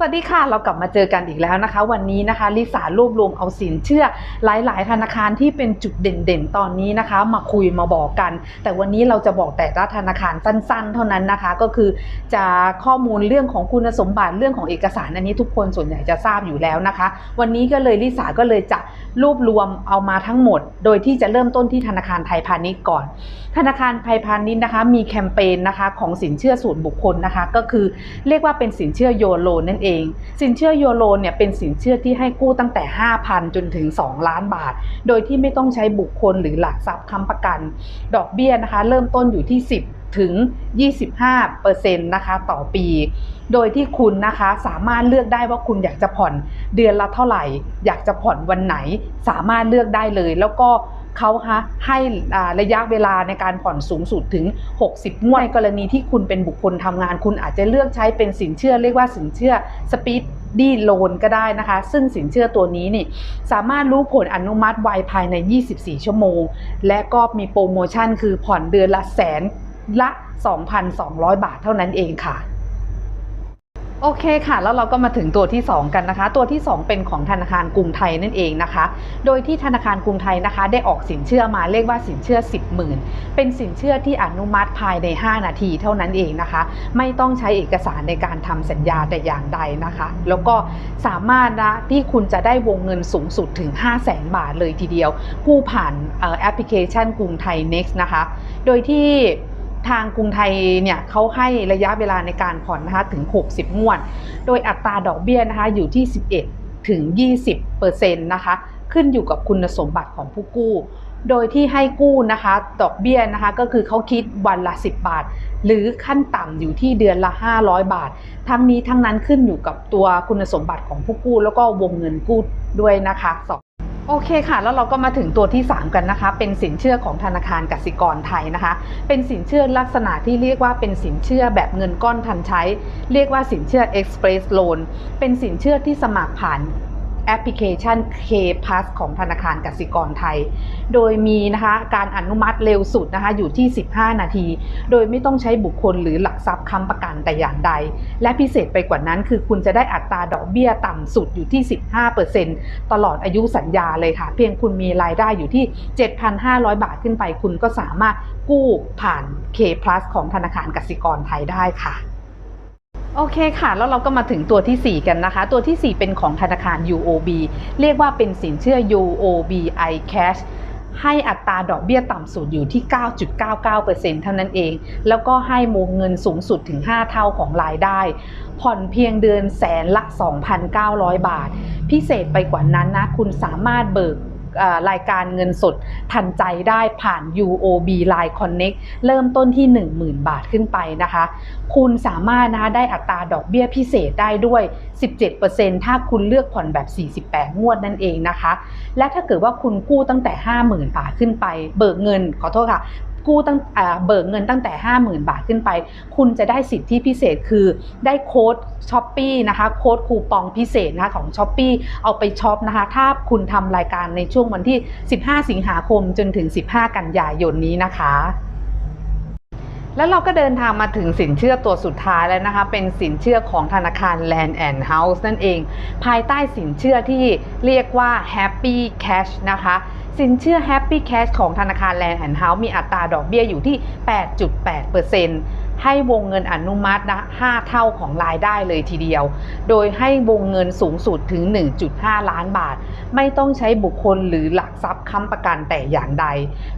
สวัสดีค่ะ เรากลับมาเจอกันอีกแล้วนะคะ วันนี้นะคะลิสารวบรวมเอาสินเชื่อ หลายๆ ธนาคารที่เป็นจุดเด่นๆ ตอนนี้นะคะ มาคุยมาบอกกัน แต่วันนี้เราจะบอกแต่ละธนาคารสั้นๆ เท่านั้นนะคะ ก็คือจะข้อมูลเรื่องของคุณสมบัติเรื่องของเอกสารอันนี้ทุกคนส่วนใหญ่จะทราบอยู่แล้วนะคะ วันนี้ก็เลยลิสาก็เลยจะรวบรวมเอามาทั้งหมด โดยที่จะเริ่มต้นที่ธนาคารไทยพาณิชย์ก่อน ธนาคารไทยพาณิชย์นะคะ มีแคมเปญนะคะของสินเชื่อส่วนบุคคลนะคะ ก็คือเรียกว่าเป็นสินเชื่อโยโลนั่นเองสินเชื่อโยโลเนี่ยเป็นสินเชื่อที่ให้กู้ตั้งแต่ 5,000 จนถึง 2 ล้านบาท โดยที่ไม่ต้องใช้บุคคลหรือหลักทรัพย์ค้ำประกัน ดอกเบี้ยนะคะเริ่มต้นอยู่ที่ 10 ถึง 25%นะคะต่อปี โดยที่คุณนะคะสามารถเลือกได้ว่าคุณอยากจะผ่อนเดือนละเท่าไหร่ อยากจะผ่อนวันไหน สามารถเลือกได้เลย แล้วก็ เขาฮะให้ระยะเวลาในการผ่อนสูงสุดถึง 60 งวดในกรณีที่คุณเป็นบุคคลทำงาน คุณอาจจะเลือกใช้เป็นสินเชื่อเรียกว่าสินเชื่อสปีดดีโลนก็ได้นะคะ ซึ่งสินเชื่อตัวนี้นี่สามารถรู้ผลอนุมัติไวภายใน 24 ชั่วโมง และก็มีโปรโมชั่นคือผ่อนเดือนละแสนละ 2,200 บาทเท่านั้นเองค่ะ โอเคค่ะ แล้วเราก็มาถึงตัวที่ 2 กันนะคะ ตัวที่ 2 เป็นของธนาคารกรุงไทยนั่นเองนะคะ โดยที่ธนาคารกรุงไทยนะคะ ได้ออกสินเชื่อมาเรียกว่าสินเชื่อ 10หมื่นเป็นสินเชื่อที่อนุมัติภายใน 5 นาทีเท่านั้นเองนะคะ ไม่ต้องใช้เอกสารในการทำสัญญาแต่อย่างใดนะคะ แล้วก็สามารถนะที่คุณจะได้วงเงินสูงสุดถึง 5 0 0แสนบาทเลยทีเดียว กู้ผ่านแอปพลิเคชันกรุงไทย Next นะคะ โดยที่ ทางกรุงไทยเนี่ยเขาให้ระยะเวลาในการผ่อนนะคะถึง 60 งวด โดยอัตราดอกเบี้ยนะคะอยู่ที่ 11 ถึง 20%นต์นะคะขึ้นอยู่กับคุณสมบัติของผู้กู้ โดยที่ให้กู้นะคะดอกเบี้ยนะคะก็คือเขาคิดวันละ 10 บาท หรือขั้นต่ำอยู่ที่เดือนละ 500 บาท ทั้งนี้ทั้งนั้นขึ้นอยู่กับตัวคุณสมบัติของผู้กู้ แล้วก็วงเงินกู้ด้วยนะคะสอง โอเคค่ะ แล้วเราก็มาถึงตัวที่ 3 กันนะคะ เป็นสินเชื่อของธนาคารกสิกรไทยนะคะ เป็นสินเชื่อลักษณะที่เรียกว่าเป็นสินเชื่อแบบเงินก้อนทันใช้ เรียกว่าสินเชื่อ Express Loan เป็นสินเชื่อที่สมัครผ่าน แอปพลิเคชัน K Plus ของธนาคารกสิกรไทย โดยมีนะคะการอนุมัติเร็วสุดนะคะอยู่ที่ 15 นาที โดยไม่ต้องใช้บุคคลหรือหลักทรัพย์ค้ำประกันแต่อย่างใด และพิเศษไปกว่านั้นคือคุณจะได้อัตราดอกเบี้ยต่ำสุดอยู่ที่ 15%ตลอดอายุสัญญาเลยค่ะ เพียงคุณมีรายได้อยู่ที่ 7,500 บาทขึ้นไป คุณก็สามารถกู้ผ่าน K Plus ของธนาคารกสิกรไทยได้ค่ะ โอเคค่ะ แล้วเราก็มาถึงตัวทีสี่4 กันนะคะ ตัวทีสี่ 4 เป็นของธนาคาร UOB เรียกว่าเป็นสินเชื่อ UOB iCash ให้อัตราดอกเบี้ยต่ำสุดอยู่ที่ 9.99%เท่านั้นเอง แล้วก็ให้วงเงินสูงสุดถึง 5 เท่าของรายได้ ผ่อนเพียงเดือนแสนละ 2,900 บาท พิเศษไปกว่านั้นนะ คุณสามารถเบิก รายการเงินสดทันใจได้ผ่าน UOB Line Connect เริ่มต้นที่ 10,000 บาทขึ้นไปนะคะ คุณสามารถนะคะได้อัตราดอกเบี้ยพิเศษได้ด้วย 17%ถ้าคุณเลือกผ่อนแบบ 48 งวดนั่นเองนะคะ และถ้าเกิดว่าคุณกู้ตั้งแต่ 50,000 บาทขึ้นไป เบิกเงินขอโทษค่ะ กู้ตั้งเบิกเงินตั้งแต่ 50,000 บาทขึ้นไป คุณจะได้สิทธิพิเศษคือได้โค้ดช้อปปีนะคะโค้ดคูปองพิเศษนะคะของช้อปปีเอาไปช็อปนะคะ ถ้าคุณทำรายการในช่วงวันที่ 15 สิงหาคมจนถึง 15 กันยายนนี้นะคะแล้วเราก็เดินทางมาถึงสินเชื่อตัวสุดท้ายแล้วนะคะ เป็นสินเชื่อของธนาคาร Land and House นั่นเอง ภายใต้สินเชื่อที่เรียกว่า Happy Cash นะคะ สินเชื่อ Happy Cash ของธนาคาร Land and House มีอัตราดอกเบี้ยอยู่ที่ 8.8%ให้วงเงินอนุมัตินะ5เท่าของรายได้เลยทีเดียว โดยให้วงเงินสูงสุดถึง 1.5 ล้านบาท ไม่ต้องใช้บุคคลหรือหลักทรัพย์ค้ำประกันแต่อย่างใด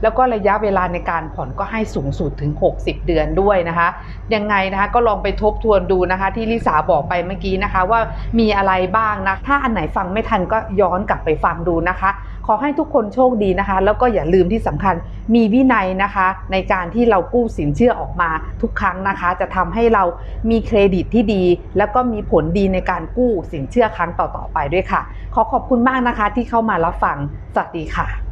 แล้วก็ระยะเวลาในการผ่อนก็ให้สูงสุดถึง 60 เดือนด้วยนะคะ ยังไงนะคะก็ลองไปทบทวนดูนะคะ ที่ลิสาบอกไปเมื่อกี้นะคะว่ามีอะไรบ้างนะ ถ้าอันไหนฟังไม่ทันก็ย้อนกลับไปฟังดูนะคะ อให้ทุกคนโชคดีนะคะ แล้วก็อย่าลืมที่สำคัญมีวินัยนะคะ ในการที่เรากู้สินเชื่อออกมาทุกครั้งนะคะ จะทำให้เรามีเครดิตที่ดี แล้วก็มีผลดีในการกู้สินเชื่อครั้งต่อๆไปด้วยค่ะ ขอขอบคุณมากนะคะที่เข้ามารับฟังสวัสดีค่ะ